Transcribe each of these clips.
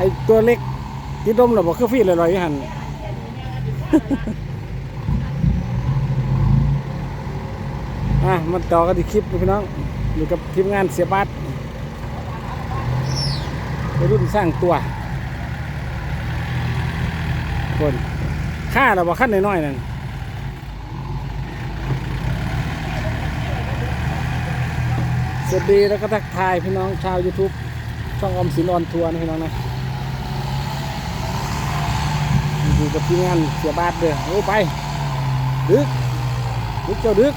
อ้ตัวเล็กที่ดมเราบอกคือฟีดลอยๆอยู่หันอะมาต่อกันที่คลิปพี่น้องอยู่กับทีมงานเสียบัตรวัยรุ่นสร้างตัวคนค่าเราบอกขั้นน้อยๆนั่นสวัสดีแล้วก็ทักทายพี่น้องชาว YouTube ช่องออมสินออนทัวร์นะพี่น้องนะ อยู่กับทีมงานเสียบาทเด้อโอ้ไปดึกดึกเจ้าดึก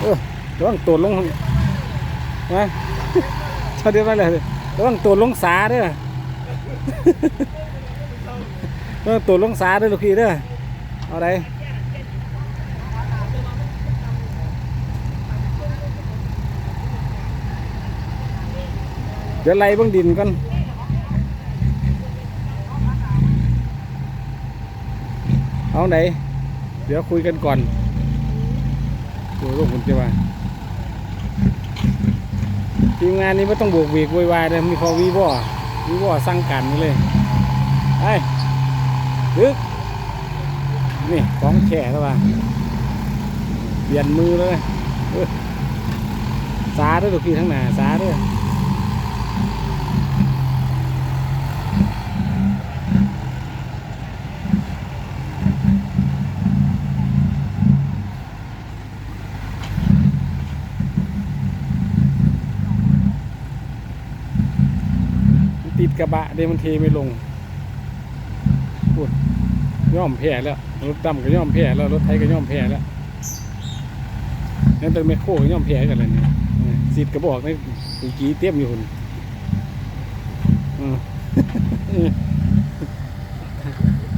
เออระวังตัวลงนะชาเดียวไปเลยระวังตัวลงสาเด้อระวังตัวลงสาเด้อลูกพี่เด้อเอาไรเดี๋ยวไล่บ้างดินก่อน เอาไหน เดี๋ยวคุยกันก่อนโอ้ลูกผมจะว่าทีมงานนี้ไม่ต้องโบกเบรกวยวายเลยมีพอวีบอวีบอสั่งการมาเลยไอ้ดึกนี่ของแฉะแล้วว่ะเปลี่ยนมือเลยสาด้วยลูกพี่ทั้งหนาสาด้วย กระบะเดี๋ยวมันเทไม่ลงพูดย่อมแพ้แล้วรถดำก็ย่อมแพ้แล้วรถไทยก็ย่อมแพ้แล้วนั่นเป็นแมคโครก็ย่อมแพ้กันเลยเนี่ยสิทธิ์กระบอกนี่ตุกี้เตรียมอยู่หุ่นอืมออ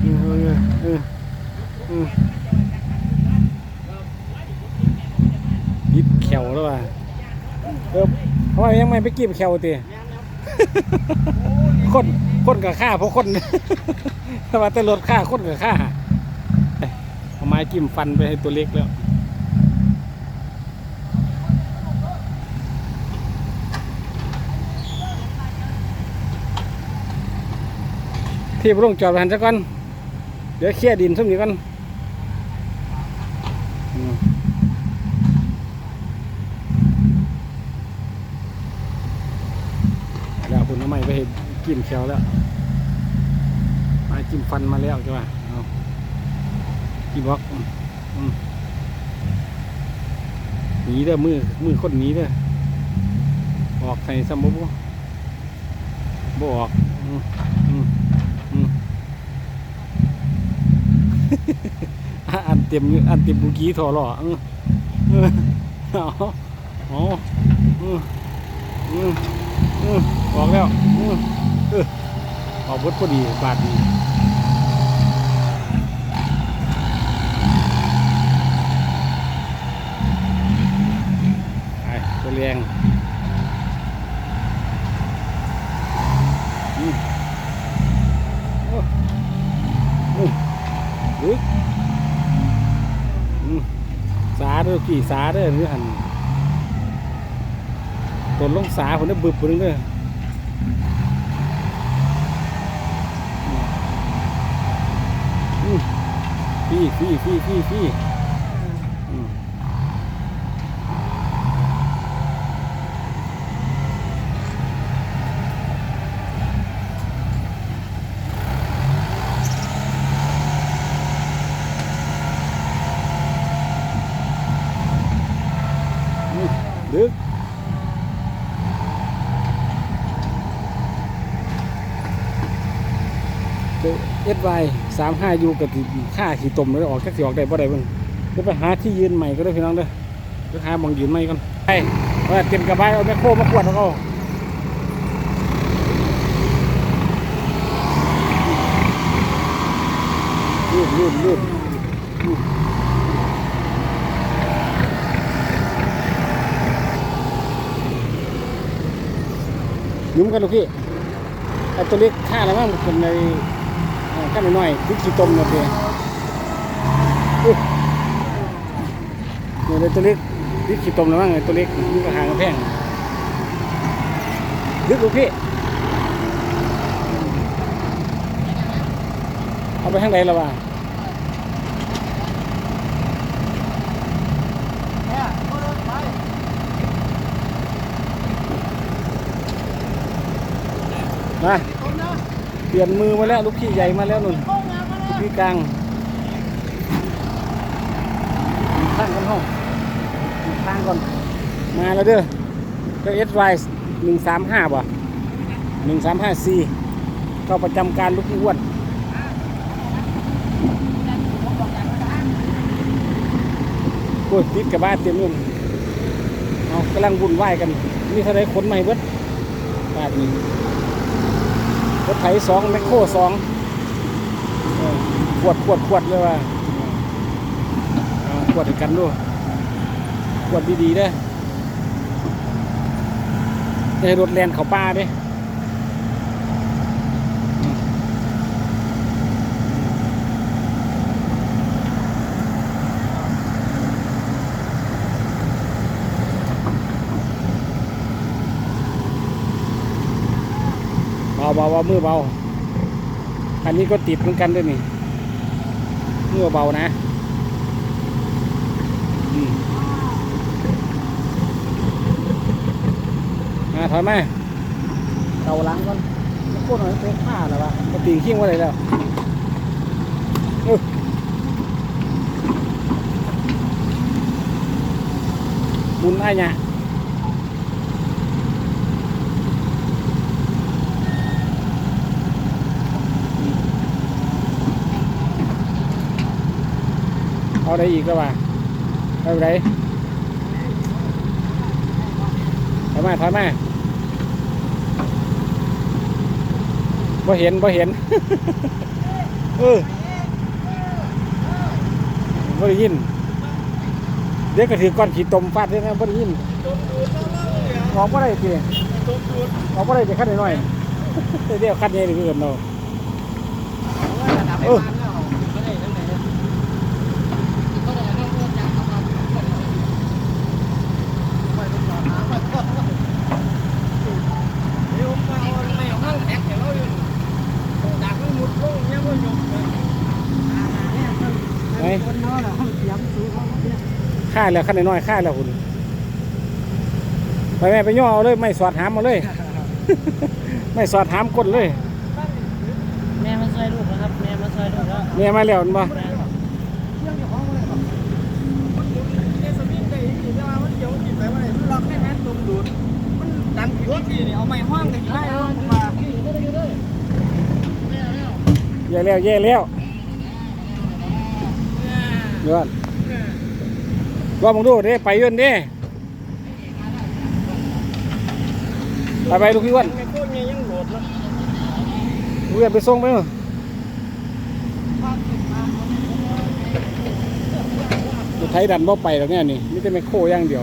เออเออเออยิบแขวแล้วว่ะเออทำไมยังไม่ไปกีบแขวตี คนคนกับข้าเพราะคนแต่ว่าแต่รถข้าคนกับข้าเอาไม้จิ้มฟันไปให้ตัวเล็กแล้วที่พระองจอดไปหันซะก่อน เดี๋ยวเคลียร์ดินส้มนี้ก่อนอืมแล้วคุณทำไมไปเห็นจิ้มแขวแล้วมาจิ้มฟันมาแล้วใช่ป่ะเอาจิ้มบล็อกหนีเด้อมือมือคนหนีเด้อออกใส่ซัมบูบบ่ออกอันเต็มอยู่อันเต็มบุกี้ทอหล่อออเออเอาเอา ออกแล้วออกบดพอดีบาทดีไอ้ตัวแรงอืมโอ้อืมอึกอืมสาเด้อกี่สาเด้อนี่หัน นลงสาผมได้บึบผมนึงเลยพี่พี่พี่พี่พี่อืมดึกเอ สามห้าอยู่กับค่าขี่ตมเลยออกแค่สิออกได้บ่ได้เบ้างเดี๋ยวไปหาที่ยืนใหม่ก็ได้พี่น้องเด้อเดี๋ยวหาบองยืนใหม่ก่อนไปเอาเต็มกระบะเอาแมคโคมาขวดแล้วก็รูดรูดรูดยุ่มกันลูกพี่ไอ้ตัวเล็กค่าแล้วมั้งคนใน ขั้นหน่อยๆคือขี้ต้มนะเพื่อนเนี่ยตัวเล็กนี่ขีดต้มแล้วมั้งเลยตัวเล็กนี่ก็หางกระแพงลึกลูกพี่เอาไปข้างไหนละวะมา เปลี่ยนมือมาแล้วลูกพี่ใหญ่มาแล้วนุ่นลูกยพี่กลางข้างกันห้องข้างก่อน มาแล้วเด้อเจ้าเอสไวส์หนึ่งสามห้าบ่หนึ่งสามห้าสี่เข้าประจำการลูกพี่อ้วนโอ้ยติดกับบ้านเต็มเลยเอากำลังวุ่นวายกัน นี่เท่าไรขนใหม่เบิดบาทนี้ รถไถสองแมคโครสองขวดขวดขวดเลยว่าขวดกันด้วยขวดดีๆเด้อให้รถแลนเขาป้าเด้ เบาเบาเบามือเบา อันนี้ก็ติดเหมือนกันด้วยนี่มือเบานะอืมมาถอยมาเกาหลังก่อนแล้วโคตรหน่อยเป็นผ้าแล้ววะก็ติ่งขิ้งไว้เลยแล้วเออบุญไอ้เนี่ย เอาได้อีกแล้ววะเอาไปไหนถอยมาถอยมาบ่เห็นบ่เห็นเออบ่ได้ยิน เดี๋ยวก็ถือก้อนขีดตมฟาดด้วยนะบ่ได้ยินออกบ่ได้ทีออกบ่ได้จะขั้นหน้อยเดี๋ยวขั้นใหญ่เลยคือกันเนาะ เออ ไหน คนน้อยเหรอเสียงสูงเขาเนี่ย ค่าแล้วขั้นน้อยๆค่าแล้วคุณไปแม่ไปย่อเอาเลยไม่สอดหามเอาเลย ไม่สอดหามก้นเลย แม่มาช่วยลูกนะครับ แม่มาช่วยลูกแล้วเมียมาแล้วเห็นบ่เรื่องอยู่ห้องเลยครับมันหมุนในสวิงได้อีกแต่ว่ามันเดี๋ยวมันกินไปว่าไหนมันล็อกให้แม่ตรงดูดมันดันผิดรถทีนี่เอาไม้ห้องกันได้แล้วมาแย่แล้วแย่แล้วเดี๋ยวก่อน ว่ามึงดูเด้ไปยืนเด้ไปไปลูกพี่วันไอ้พวกนี้ยังโหลดแล้วลูกพี่ไปส่งไปมั้งรถไทยดันบ่ไปแล้วเนี่ยนี่นี่จะไม่โคอย่างเดียว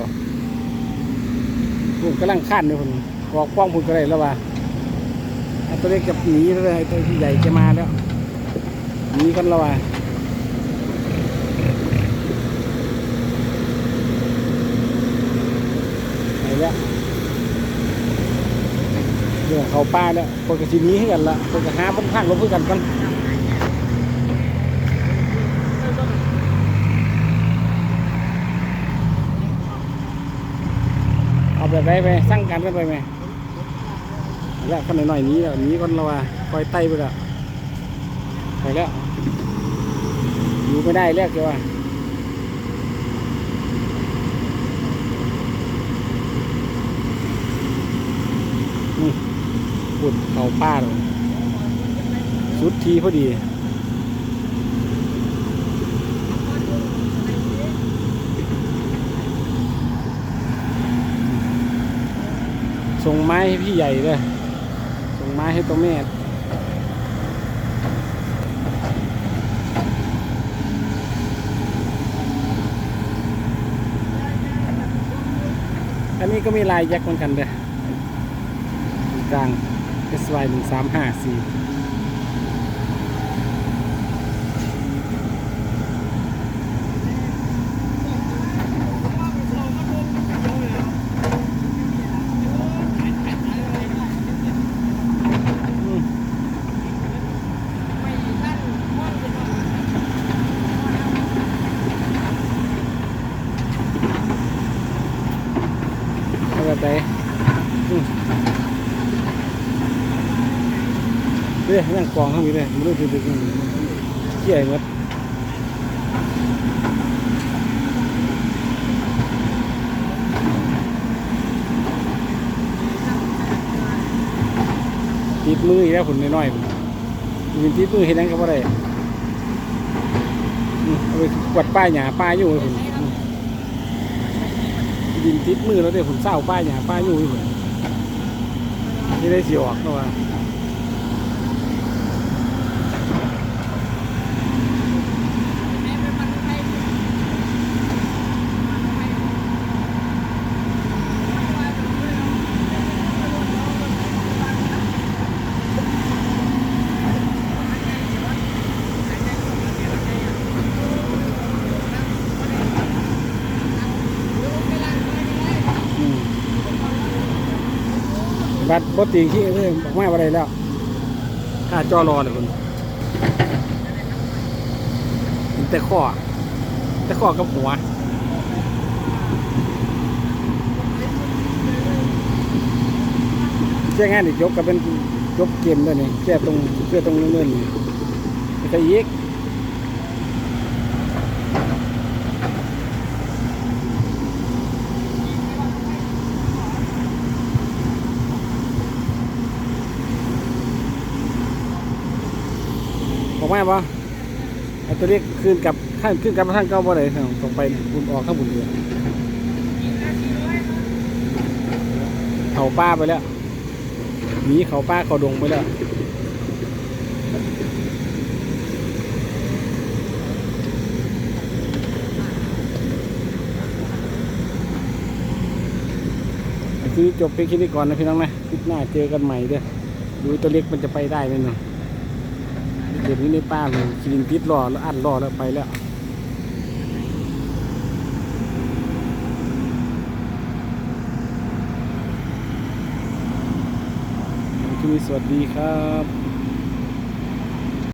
ผมกำลังขั้นอยู่คนกอกป้องคุณก็ได้แล้วว่าตัวเล็กจะหนีเลยไอ้ตัวใหญ่จะมาแล้วหนีกันแล้วว่าไปแล้ว เรื่องเขาป้าแล้วคนก็ทีนี้ให้กันละคนก็หาบนข้างลบเพื่อกันกันเอาแบบไรไปสร้างการกันไปไหมแล้วกันหน่อยนี้แล้วนี้คนเราว่าคอยไต่ไปล้วไปแล้วอยู่ไม่ได้แล้วเกี่ยวว่า ปุ่นเขาป้าเลยสุดทีพอดีส่งไม้ให้พี่ใหญ่เลยส่งไม้ให้ตัวแม่อันนี้ก็มีลายยักษ์เหมือนกันเด้อกลาง SY 1 3 5 4แบบไหน สี่เด้นั่งกองทั้งนี้เลยมันรู้สึกเกี่ยหมดติดมืออีกแล้วผลน้อยๆมมีติดมือเห็นนั่นก็บ่ได้อืมเอาไปกวดป้ายหญ้าป้ายอยู่เลยผมดินติดมือแล้วเดี๋ยวผมเศร้าป้ายหญ้าป้ายอยู่เลยผมนี่ได้สิออกแล้วว่า บัดบตีขี้เลยออกมาอะไรแล้วค่าจอรอเลยคุณเห็นแต่ข้อแต่ข้อกับหัวแค่งานอีกยกก็เป็นยกเกมด้วยนี่แค่ตรงแค่ตรงเนินนี่ไม่ใช่อีก ออกมาปะไอตัวเล็กขึ้นกับข้างขึ้นกับท่างเก้าบ่ได้ตรงไปบุญออกข้างบุญเรือเขาป้าไปแล้วหนีเขาป้าเขาดงไปแล้วคือจบไปแค่นี้ก่อนนะพี่น้องนะคลิปหน้าเจอกันใหม่เด้อดูตัวเล็กมันจะไปได้ไหมเนาะ เดี๋ยวนี้ในป้าผมกินพิษรอแล้วอัดรอแล้วไปแล้วคุณสวัสดีครับ